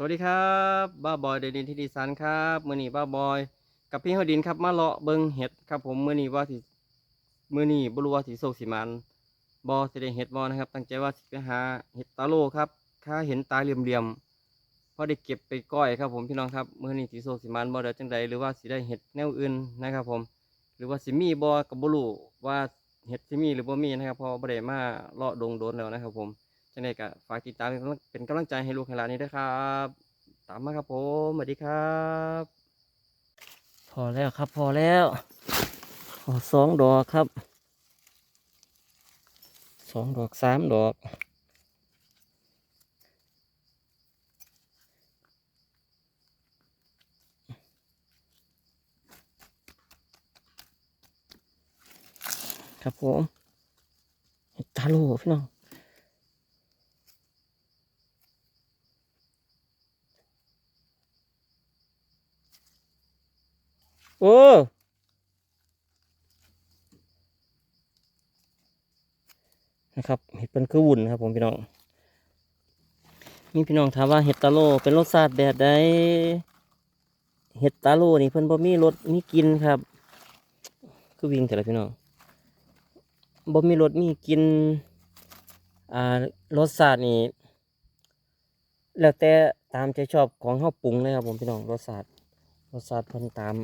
สวัสดีครับบ้าบอยเดนินที่ดีสันครับมือนี้บ้าบอย กับพี่เฮอดินครับมาเลาะเบิงเห็ดครับผมมือนี้ว่าสิมือนี้บรูว่าสิโศกสิมันบอสิได้เห็ดบอนะครับ ตั้งใจว่าสิไปหาเห็ดตาโลครับถ้าเห็นตาเหลี่ยมๆพอได้เก็บไปก้อยครับผมพี่น้องครับมือนี้สิโศกสิมันบอเดจังใดหรือว่าสิได้เห็ดแนวอื่นนะครับผม หรือว่าสิมีบอกับบรูว่าเห็ดสิมีหรือบ่มีนะครับเพอบ่ได้มาเลาะดงโดนแล้วนะครับผม จังไดก็ฝากติดตามเป็นกำลังเป็นกำลังใจให้ลูกให้หลานนี้ด้วยครับ ตามมาครับผมสวัสดีครับ พอแล้วครับพอแล้วอสองดอกครับสองดอกสามดอกครับผมเห็ดตาโลพี่น้อง โอ้นะครับ เป็นคือวุ่นครับผมพี่น้อง มีพี่น้องถามว่าเห็ดตาโลเป็นรสชาติแบบใดเห็ดตาโลนี่เพิ่นบ่มีรสมีกินครับ คือวิ่งแต่ละพี่น้องบ่มีรสมีกินอ่ารสชาตินี่แล้วแต่ตามใจชอบของเฮาปรุงเลยครับผมพี่น้องรสชาติรสชาติเพิ่นตาม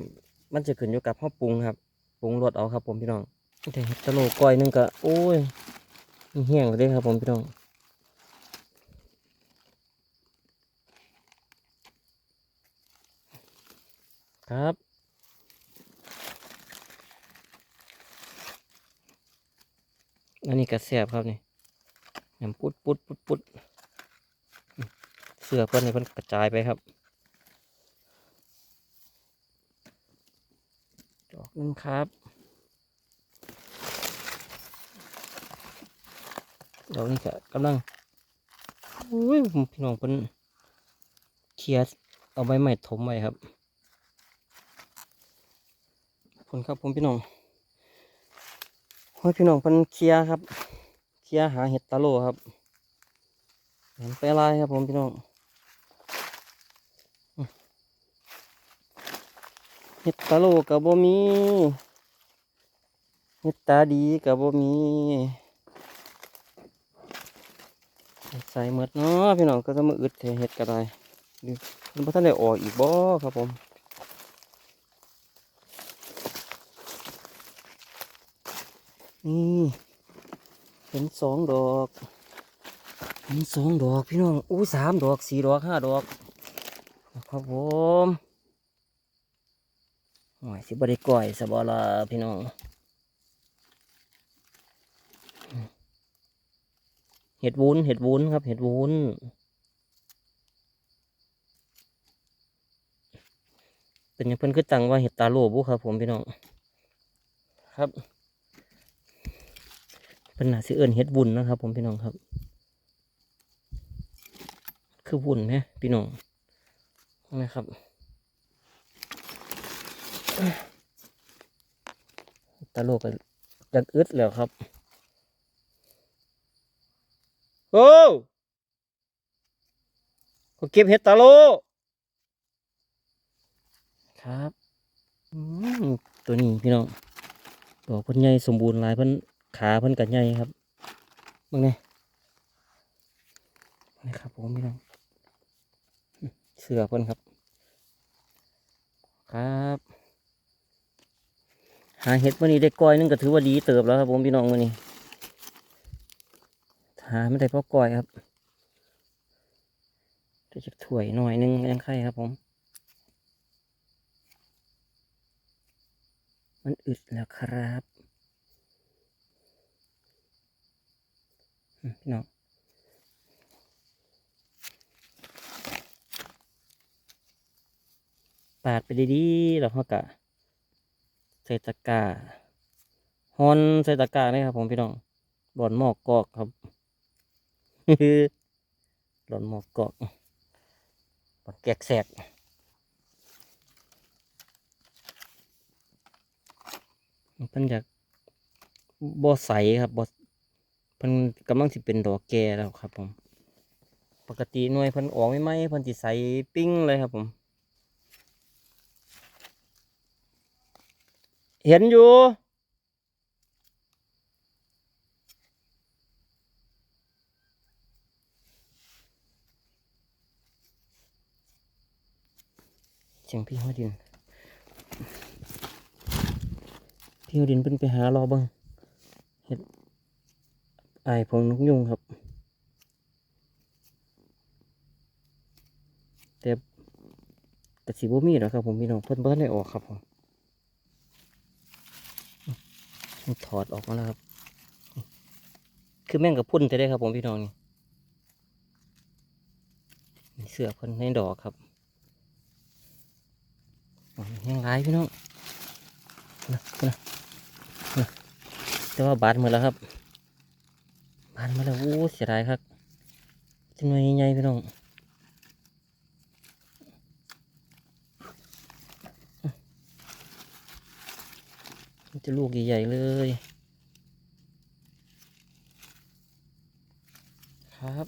มันจะขึ้นอยู่กับข้าวปรุงครับปรุงรสเอาครับผมพี่น้องแต่เห็ดตะโลก้อยหนึงก็โอ้ย แห้งเลยครับผมพี่น้องครับอันนี้กระแสบครับนี่แหมปุดปุดปุดปุดเสือเพิ่นนี่เพิ่นกระจายไปครับดอกหนึงครับ ดอกนี้ก็กำลังอุ้ยพี่น้องเป็นเคลียร์เอาใบใหม่ถมไว้ครับขอบคุณครับผมพี่น้องโอ้ยพี่น้องเป็นเคลียร์ครับ เคลียร์หาเห็ดตาโลครับเห็นไปลายครับผมพี่น้องเห็ดตาโลกับบ่มีเห็ดตาดีกับบ่มี ใส่หมดเนาะพี่น้องก็จะมาอึดเทเห็ดก็ได้หรือมันบ่ทันได้ออกอีกบ่ครับผมนี่เป็นสองดอกเป็นสองดอกพี่น้องอู้สามดอกสี่ดอกห้าดอกครับผมโอ้ยสิบริก่อยสบอละพี่น้อง เห็ดวุ้น เห็ดวุ้นครับ เห็ดวุ้น เป็นอย่างเพิ่นคือตังว่าเห็ดตาโลบุครับ ผมพี่น้อง ครับเป็นหนาสิเอิญเห็ดวุ้นนะครับ ผมพี่น้องครับ คือวุ้นไหมพี่น้องนะครับตาโลกก็ดักอึดแล้วครับ โอ้เขาเก็บเห็ดตาโลครับตัวนี้พี่น้องดอกพิ่นใหญ่สมบูรณ์ลายพิ่นขาพิ่นกัใหญ่ครับมึงไงนี่ครับผมพี่น้องเสือพิ่นครับ ครับ หาเห็ดวันนี้ได้ก้อยนึงก็ถือว่าดีเติบแล้วครับผมพี่น้องวันนี้ หาไม่ได้เพราะก้อยครับจะจะถ้วยหน่อยนึงยังไข่ครับผม มันอึดแล้วครับพี่น้องปาดไปดีๆแล้วเขากะใส่ตะกร้าฮอนใส่ตะกร้านี่ครับผมพี่น้องหลอนหมอกกอกครับ หลอนหมอกกอกหลอนแกกแสกเพิ่นอยากบ่ใสครับบ่เพิ่นกำลังสิเป็นดอกแก่แล้วครับผม ปกติหน่วยเพิ่นออกไม่ไหมเพิ่นสิใสปิ้งเลยครับผม เห็นอยู่ สียงพี่หัวดิน พี่หัวดินเพิ่นไปหารอบิงเห็ดไอผงนกยุงครับ แต่แต่สีบ่มีหรอครับผมพี่น้องเพิ่นเบิ้ลได้ออกครับผมถอดออกมาแล้วครับ คือแม่งกับพุ่นจะได้ครับผมพี่น้องนี่เสือเพิ่นในดอกครับ โอ้ยยังร้ายพี่น้องนะนะนะแต่ว่าบาดหมดแล้วครับ บาดหมาแล้วโอ้เสียดายครับจำนวนใหญ่ๆพี่น้องจะลูกใหญ่ๆเลยครับ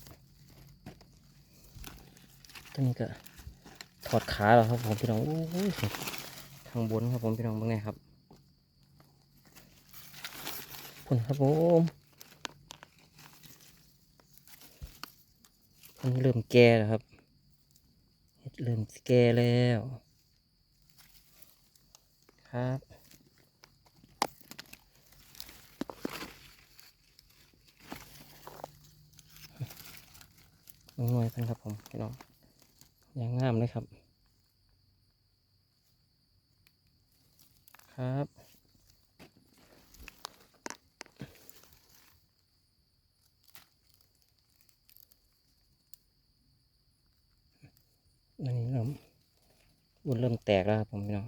ตัวนี้ก็ ถอดขาแล้วครับผมพี่น้องโอ้ยทางบนครับผมพี่น้องเป็นไงครับผลครับผมมันเริ่มแก่แล้วครับ เริ่มแก่แล้ว ครับหน่วยกันครับผมพี่น้อง อย่างงามเลยครับ ครับ อันนี้เริ่มวุ้นเริ่มแตกแล้วครับผมพี่น้อง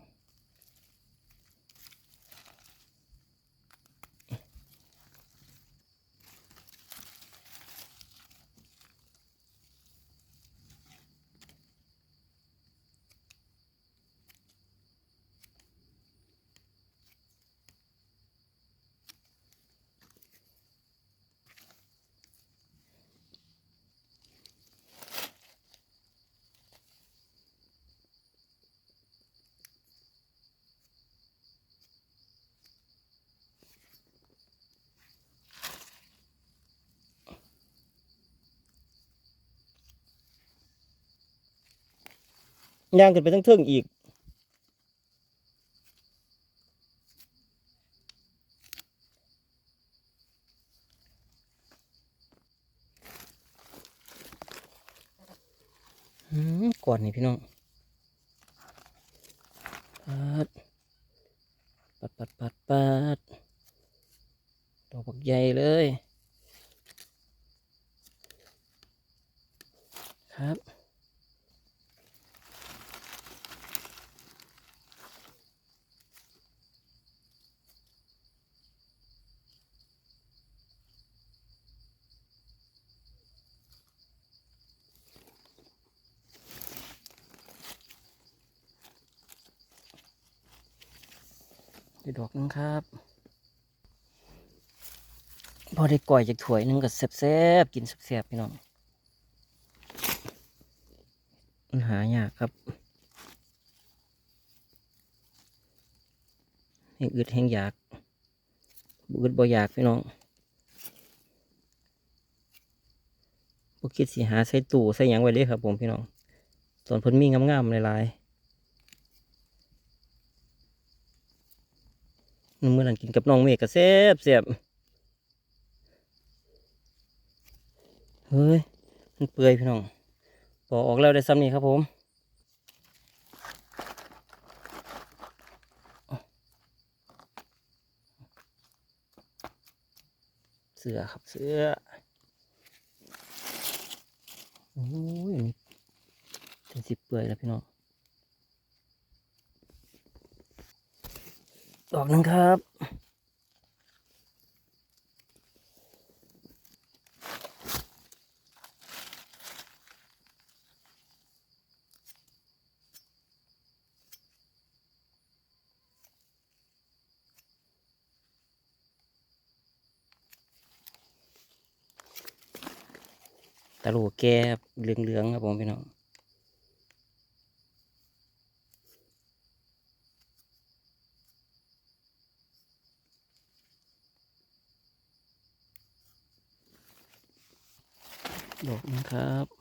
ย่างขึ้นไปทั้งเทิงอีก ก่อนนี่พี่น้องปัดปัดปัดปัดปัดดอกบักใหญ่เลย ครับ อีกดอกหนึงครับ พอ ได้ก่อยจากถ้วยนึงก็แซ่บๆกินแซ่บๆพี่น้องมันหายากครับแห่งอึดแห่งอยากบอึดบ่อยากพี่น้องบ่คิดสิหาใส่ตู้ใส่หยังไว้เลยครับผมพี่น้องส่วนพิ่นมีงามๆหลายๆมื้อนั้นกินกับน้องเมฆก็แซ่บแซ่บ เฮ้ย มันเปื่อยพี่น้องปอกออกแล้วได้ซ้ำนี่ครับผมเสือครับเสือโอ้ยอันนี้ถึงสิบเปื่อยแล้วพี่น้องดอกหนึงครับ โหลแก่เหลืองๆครับผมพี่น้องดอกนะครับ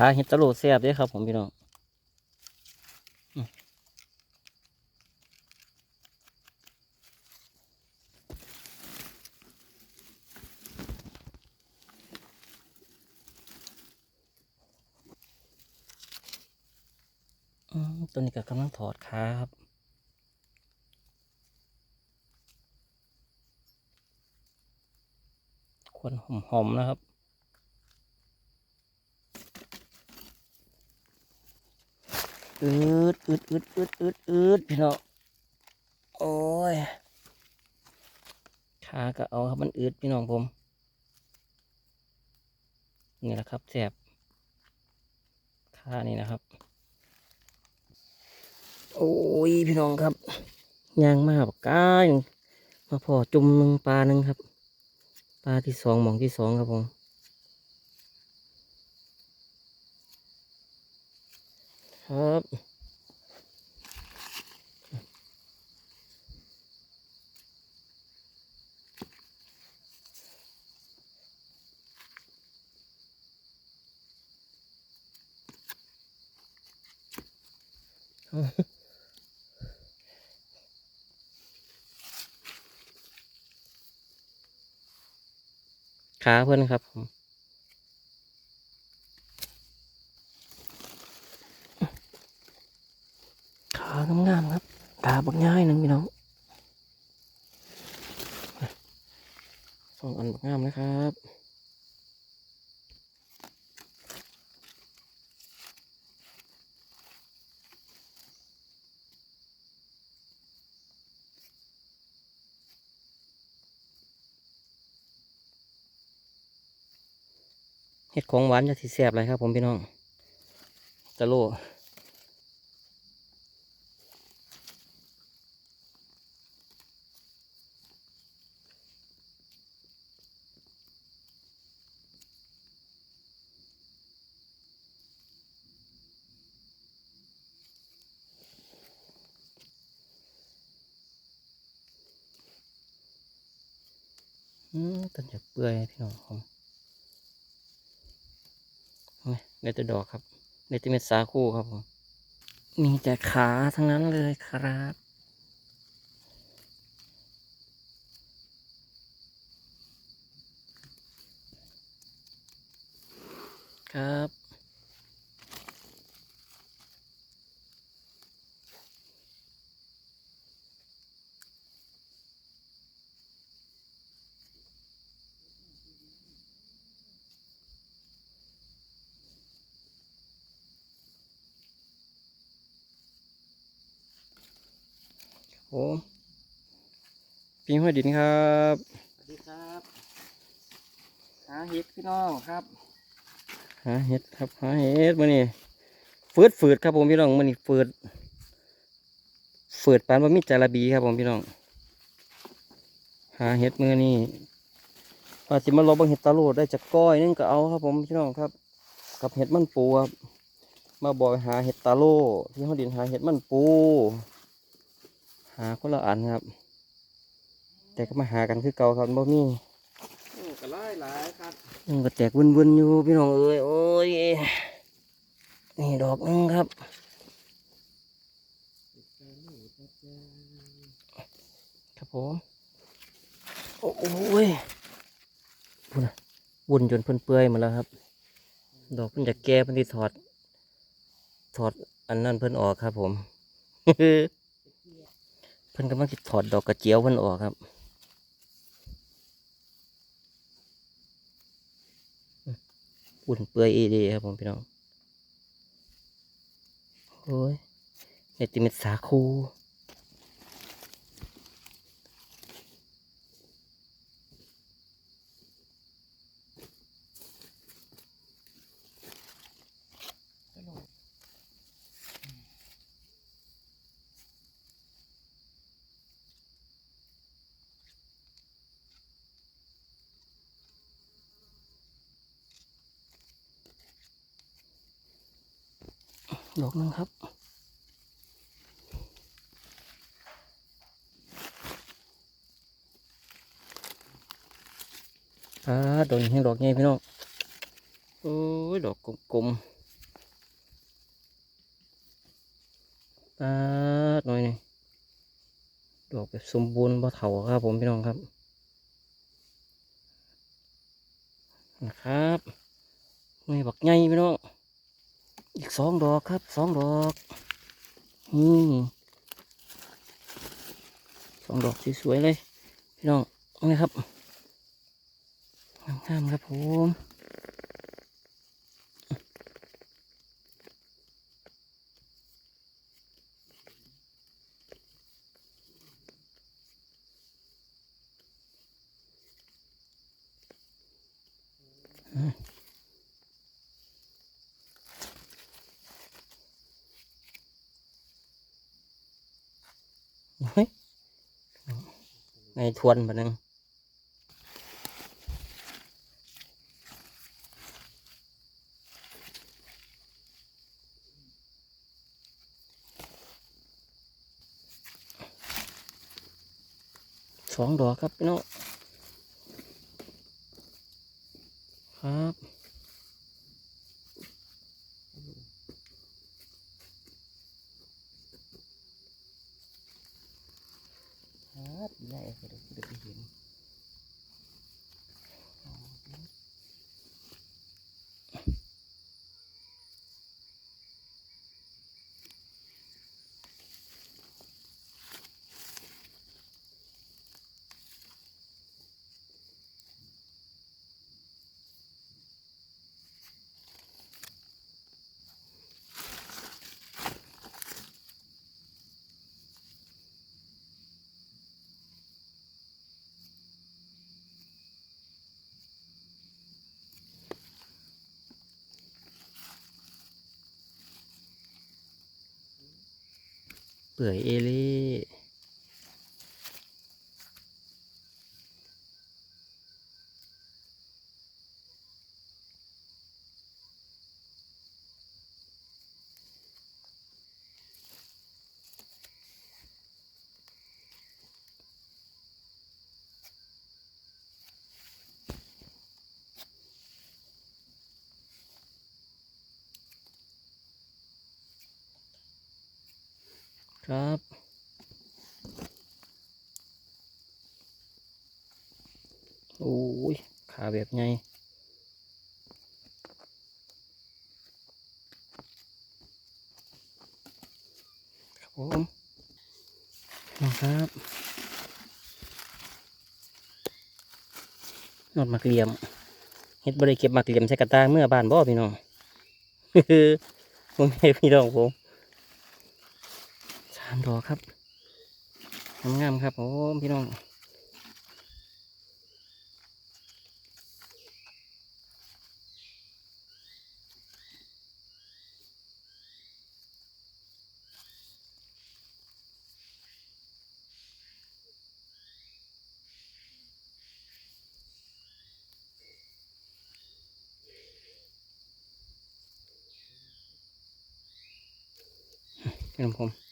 ขาเห็ดตะโหลแซ่บด้ครับผมพี่น้องอืมตัวนี้ก็กำลังถอดขาครับควนหอมๆนะครับ อืดอืดอืดอืดอืดอืดพี่น้องโอ้ยขาก็เอาครับมันอืดพี่น้องผมนี่แหละครับแสบขานี่นะครับ โอ้ยพี่น้องครับยางมาปากกายมาพอจุ่มหนึ่งปลาหนึ่งครับ ปลาที่สองหมองที่สองครับผม ครับ ขาเพื่อนครับผมขางามๆครั บขาบักง่ายหนึ่งพี่น้องสองอันบักงามนะครับเห็ดของหวานจะสีแสบเลยครับผมพี่น้องตะโล ต้นจะเปื่อยพี่น้องผมนี่ได้แต่ดอกครับได้แต่เม็ดสาคูครับผมมีแต่ขาทั้งนั้นเลยครับครับ โอ้ ปีห้วยดินครับสวัสดีครับหาเห็ดพี่น้องครับหาเห็ดครับหาเห็ดมื่อนี้ฟืดฟืดครับผมพี่น้องมื่อนี้ฟืดฟืดปานว่ามีจาระบีครับผมพี่น้อง หาเห็ดมื่อนี้ว่าสิมาลองเบังเห็ดตาโลดได้จากก้อยนึงก็เอาครับผมพี่น้องครับ กับเห็ดมันปูครับมาบอกหาเห็ดตาโลที่ห้องดินหาเห็ดมันปู หาคนละอันครับ แต่ก็มาหากันคือเก่าครับบ่มีโอ้ก็หลายหลายครับมันก็แตกวุ่นๆอยู่พี่น้องเอ้ยโอ้ยนี่ดอกหนึงครับครับผมโอ้โอ้ยพุ่นน่ะวุ่นจนเพิ่นเปื่อยหมาแล้วครับ ดอกเพิ่นจะแก่เพิ่นที่ถอด ถอดอันนั้นเพิ่นออกครับผมเพิ่นกำลังสิถอดดอกกระเจียวเพิ่นออกครับ อุ่นเปื่อยอีดีครับผมพี่น้อง โอ้ยเม็ดติมิดสาคู ดอกนึงครับอ่าดอกนี้ให้ดอกใหญ่พี่น้องโอ้ยดอกกลมๆอ่าหน่อยนี่ดอกแบบสมบูรณ์บ่เถาครับผมพี่น้องครับนะครับนี่บักใหญ่พี่น้อง สองดอกครับสองดอกนี่สองดอกสวยๆเลยพี่น้องนี่ครับงามครับผม ทวนบัดนึงสองดอกครับพี่น้องครับ เปื่อยเอเล่ ครับ โอ้ย ขาแบบไงครับผมนะครับนอดมักเหลี่ยมเฮ็ดบริเก็บมักเหลี่ยมใส่กระตาเมื่อบานบ่พี่น้องผมให้พี่น้องผมามดอกครับงามๆครับผมพี่น้องพี่น้องผมครับอีก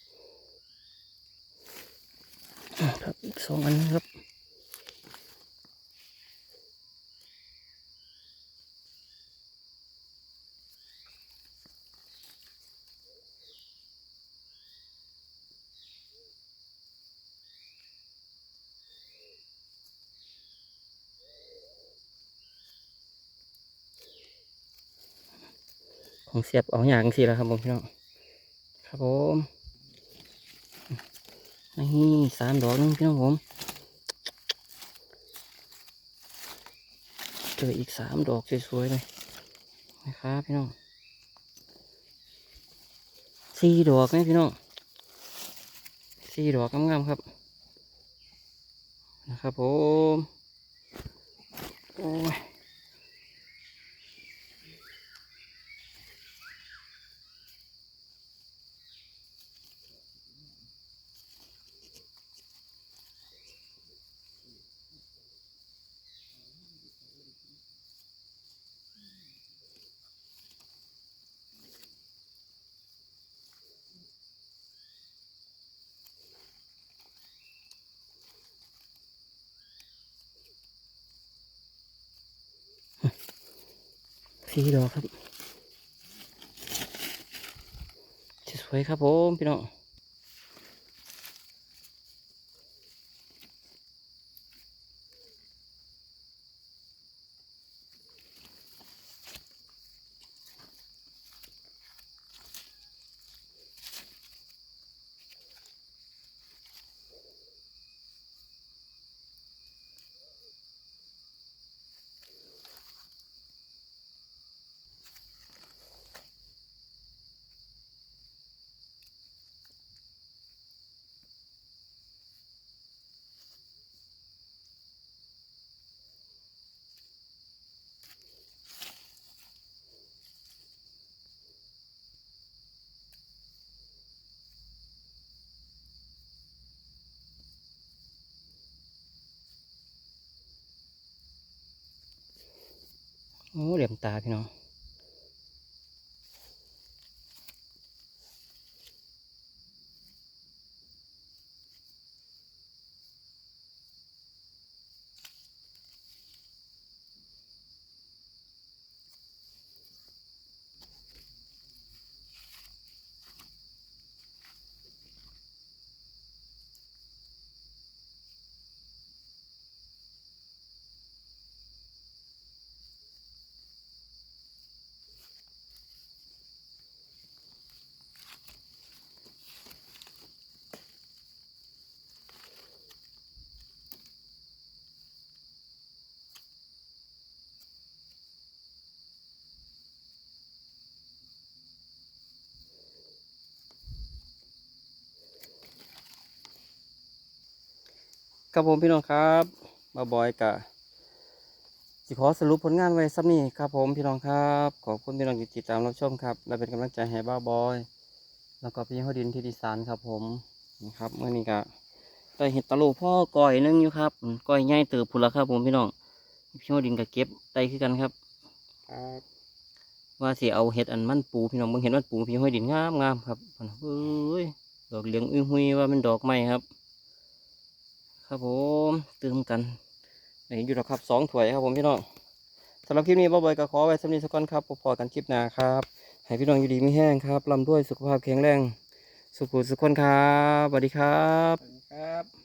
สองอันครับของเสียบเอาอย่างสิแล้วครับผมพี่น้องครับผม นี่สามดอกนึงพี่น้องผมเจออีกสามดอกสวยๆเลยนะครับพี่น้องสี่ดอกไหมพี่น้องสี่ดอกงามๆครับ นะครับผมโอ้ย สี่ดอกครับสวยครับผมพี่น้อง โอ้เหลี่ยมตาพี่น้อง ครับผมพี่น้องครับมาบอยกะสิขอสรุปผลงานไว้ซ้ำนี้ครับผมพี่น้องครับ ขอบคุณพี่น้องที่ติดตามรับชมครับและเป็นกำลังใจให้บ้าบอย แล้วก็พี่ฮอดินที่ดีสานครับผมนี่ครับเมื่อนี้ก็ได้เห็ดตะโลพ่อก้อยหนึงอยู่ครับอืมก้อยใหญ่เติบผุนละครับผมพี่น้องพี่ฮอดินก็เก็บได้คือกันครับครับว่าสิเอาเห็ดอันมันปูพี่น้องเบิ่งเห็ดมันปูพี่ห้อยดินงามงามครับพุ่นเอ้ยดอกเหลืองอื้อหุยว่ามันดอกไม้ครับ ครับผมเติมกันได้อยู่แล้วครับสองถ้วยครับผมพี่น้องสำหรับคลิปนี้บ่บ่อยก็ขอไว้สำหรับนี้สักก่อนครับพอกันคลิปหน้าครับให้พี่น้องอยู่ดีไม่แห้งครับลำด้วยสุขภาพแข็งแรง สุขุสุขคนครับสวัสดีครับ